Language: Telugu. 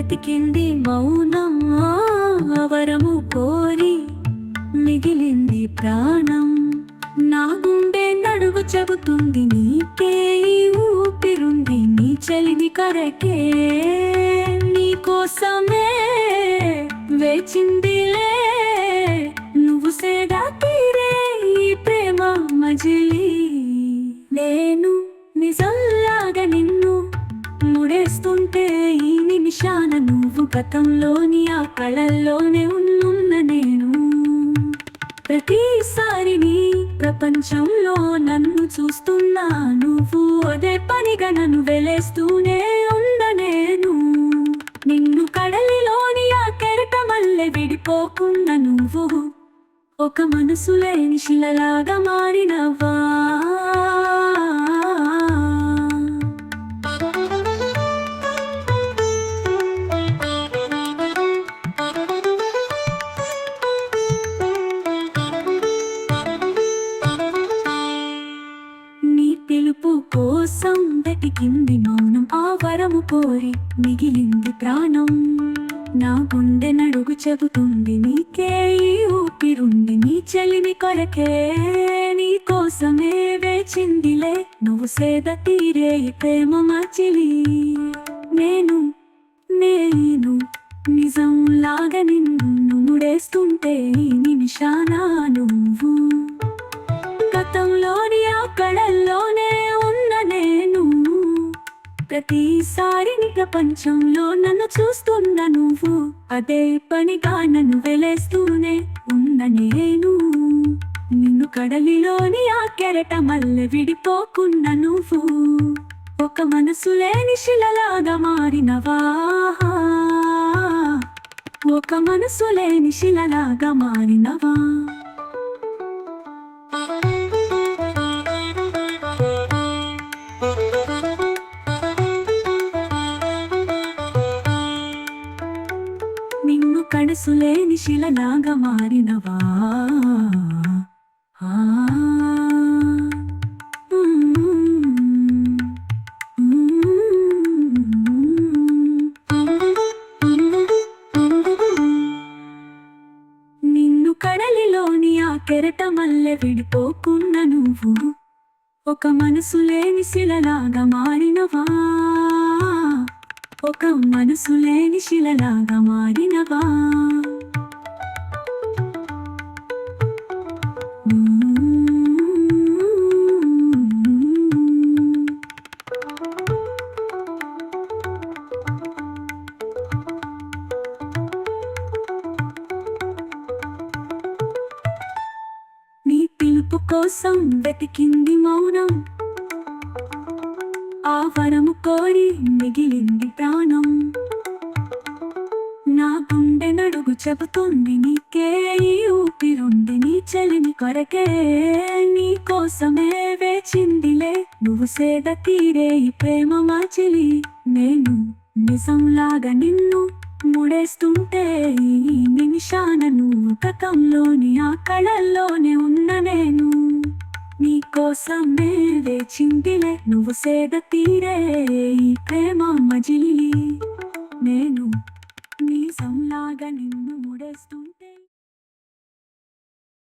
బ్రతికింది మౌనం అవరము కోరి మిగిలింది ప్రాణం. నా గుండె నడువు చెబుతుంది నీకే ఊపిరుంది నీ చలిని కరకే. నీ కోసమే వేచిందిలే నువ్వు సేదా చూశాన నువ్వు గతంలోని ఆ కళల్లోనే ఉన్నున్న నేను. ప్రతిసారి నీ ప్రపంచంలో నన్ను చూస్తున్నా నువ్వు అదే పనిగా నన్ను వెలేస్తూనే ఉన్న నేను. నిన్ను కడలిలోని ఆ కెరట మల్లె విడిపోకుండా నువ్వు ఒక మనసు లేని శిలలాగా మారినవా? పిలుపు కోసం వెతికింది మౌనం. ఆ వరము కోరి మిగిలింది ప్రాణం. నా గుండె నడుగు చెబుతుంది నీకే ఈ ఊపిరుంది నీ చెలిని కొరకే నీ కోసమే వేచిందిలే. నువ్వు సేద తీరే ఈ ప్రేమ మచిలి నేను నేను నిజం లాగ నిన్ను ప్రతిసారి ప్రపంచంలో నన్ను చూస్తున్న నువ్వు అదే పనిగా నన్ను వెలేస్తూనే ఉన్న నేను. నిన్ను కడలిలోని ఆ కెరట మల్లె విడిపోకున్న నువ్వు ఒక మనసు లేని శిలలాగా మారినవా? ఒక మనసు లేని శిలలాగా మారినవా? నిన్ను కడుసులేని శిలలాగా మారినవా ఆ. నిన్ను కడలిలోని ఆ కెరట మల్లె విడిపోకున్న నువ్వు ఒక మనసు లేని శిలలాగా మారినవా ఒక మనసు లేని శిలలాగా మారినవా? నీ పిలుపు కోసం వెతికింది మౌనం. ఆ వరము కోరి మిగిలింది ప్రాణం. నా గుండె నడుగు చెబుతుంది నీకే ఈ ఊపిరుంది నీ చలిని కొరకే. నీ కోసమే వేచిందిలే నువ్వు సేద తీరే ఈ ప్రేమ మాచిలి నేను నిజంలాగా నిన్ను ముడేస్తుంటే ఈ నిమిషాన నువ్వు గతంలోని ఆ కళలు కోసమే వేచిందిలే నువ్వు సేద తీరే ఈ ప్రేమ మజిలి.